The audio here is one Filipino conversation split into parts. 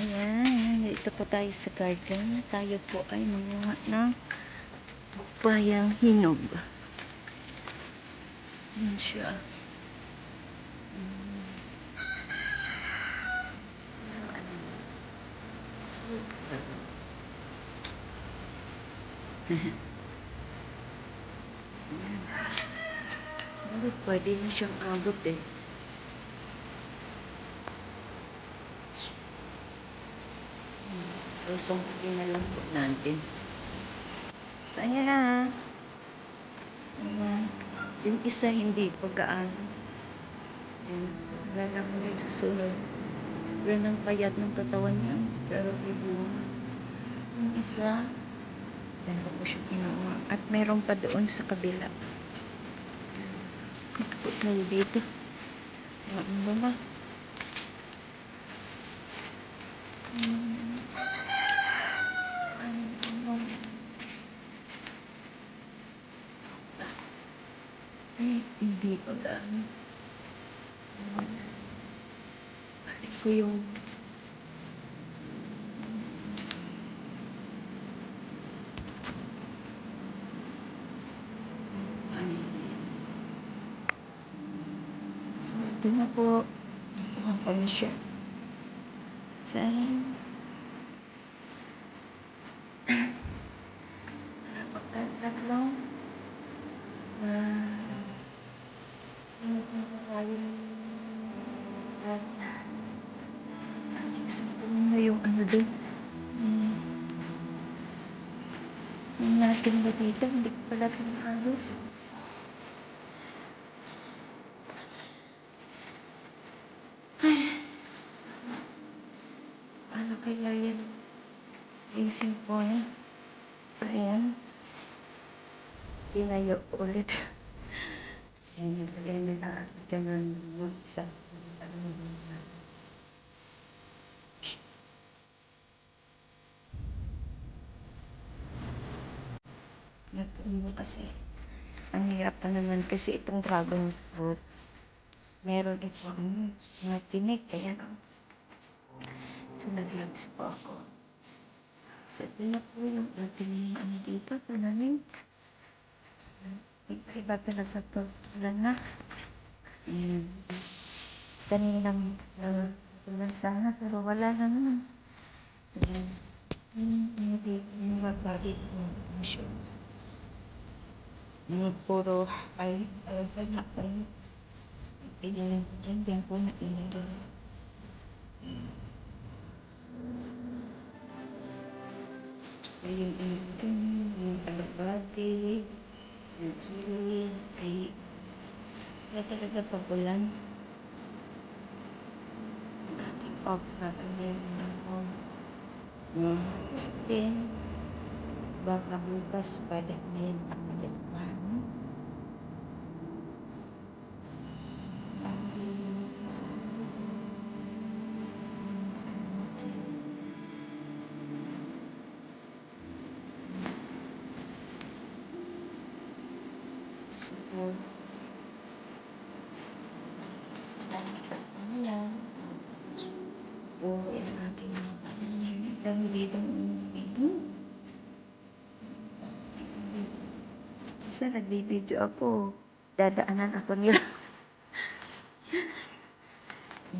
Ayan, dito po tayo sa garden. Tayo po ay manguha ng papayang hinog. Ayan siya. Mm. pwede na siyang abot eh. Susungkitin na lang po natin. So, ayan na. Ayan. Yung isa hindi pa gaano. Ayan. So, lala mo rin sa sunod. Sobrang ng payat ng katawan niya. Pero may bunga. Yung isa, pero ko siya kinuha. At meron pa doon sa kabila. Ito tayo dito. Ano ba ba? Hmm. Ano ba? Eh, hindi ko lang. Balik ko yung ano yun? So, ito na po. Ko na siya. Saan? Para magtatlong. Ah. Ayusin ko muna yung ano doon. Hmm. Natin ba dito? Hindi pala pinahagos. Ano kaya yan? Ayusin ko na. So, ayan. Tinayo ulit. Ayan, nilagay na lang ganun yung isa. Natuloy kasi. Ang hirap pa naman kasi itong dragon fruit. Meron ito ang mga tinik. Kaya no. So, nag-logs po ako. Ito na po yung ating ano dito. Panamin. Iba talaga to. Wala na. Ayan. Kaninang uh, tulan sana pero wala na naman. Ayan. Yung hindi yung magbagit ko. Sure. Mga puro ay ay na ay pinilang dyan dyan po na pinilang. Ayun, ayun, ayun, yung kalabati, yung sili, ay wala talaga pagulan. Ang ating okra ay meron na po. Tapos din, baka bukas pada may nakalit pa. no? Ang sa sa dyan. At ano lang. Uuwi ang ating mga pananim. Dami dito ito. Isa nagbibideo ako. Dadaanan ako nila.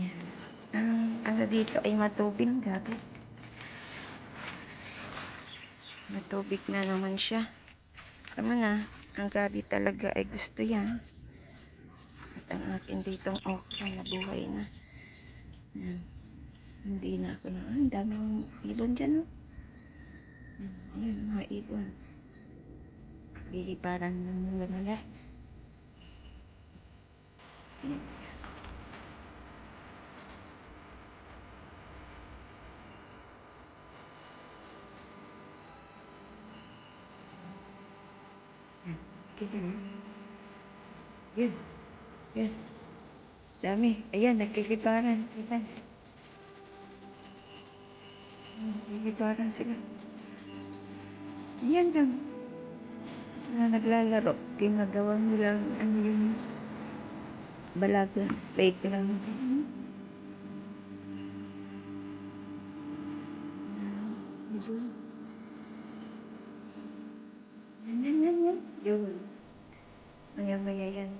Yan. Ang ano dito ay matubig gabi. Matubig na naman siya. Tama na. Ang gabi talaga ay gusto yan. At ang akin ditong okra na buhay na. Yan. Hindi na ako na. Ang daming ibon dyan. Oh. Yan, Ayan, mga ibon. Biliparan ng mga nila. Yan. Kita na. Yun. Yun. Dami. Ayan, nagkikitaran. Kita. Nagkikitaran sila. Ayan dyan. na naglalaro. Ginagawa nilang ano yung balaga. Playground. Yun. Yan, yan, yan, yan. Yun. Maya-maya yan.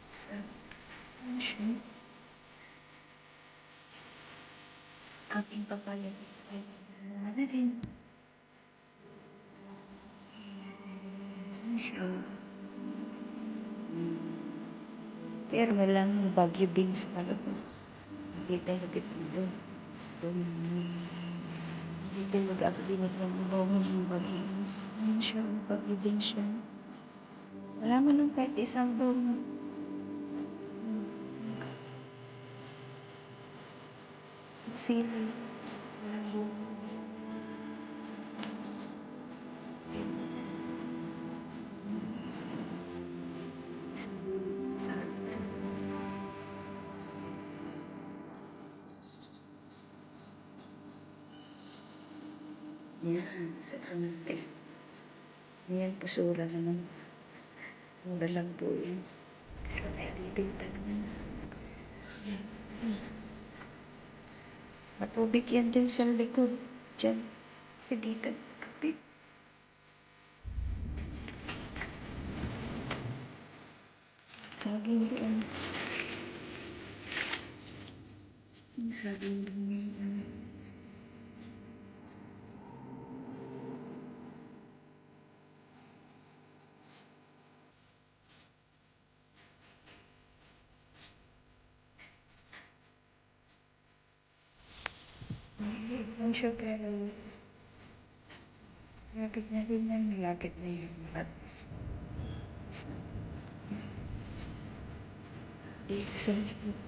So, ano siya? Aking papayag. Ano rin? Ano siya? Pero na lang yung Baguio Beans talaga. Hindi tayo nagkakita. Hindi ng Baguio Beans. Ano siya? Baguio Beans siya. Wala mo nang kahit isang bawang. Sili. Walang bawang. Yan, sa kamante. Yan, pusura naman. Mura lang po yun. Pero nailibinta naman. Matubig yan dyan sa likod. Dyan. Kasi dito, kapit. Saging doon. Yung saging doon. Ang pero Lagit na rin yan. Lagit na yung maras. Dito sa. Dito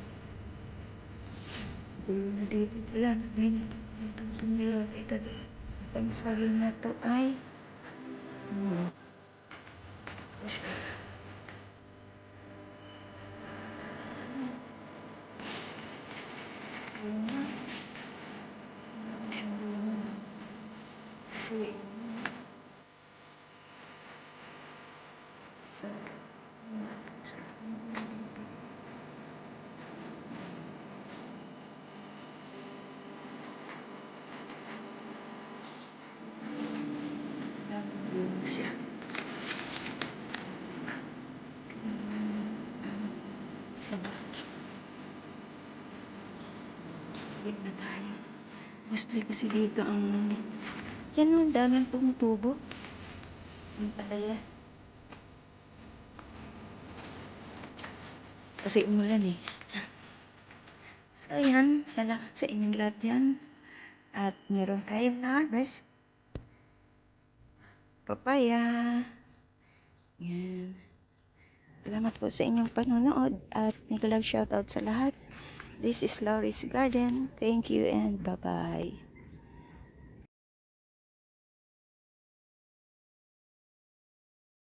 na dito pala. May natutong nila. Ito. Ang saging na to ay hmm. Ito siya. Bunga. Ano siyang bunga? Kasi sa sa bunga siya. Sa Sabit na tayo. Mostly kasi dito ang yan ang daming tumutubo. Ang palaya. Kasi umulan eh. So yan, salamat sa inyong lahat yan. At meron tayong na-harvest. Papaya. Yan. Salamat po sa inyong panonood at mega love shoutout sa lahat. This is Laurie's Garden. Thank you and bye-bye.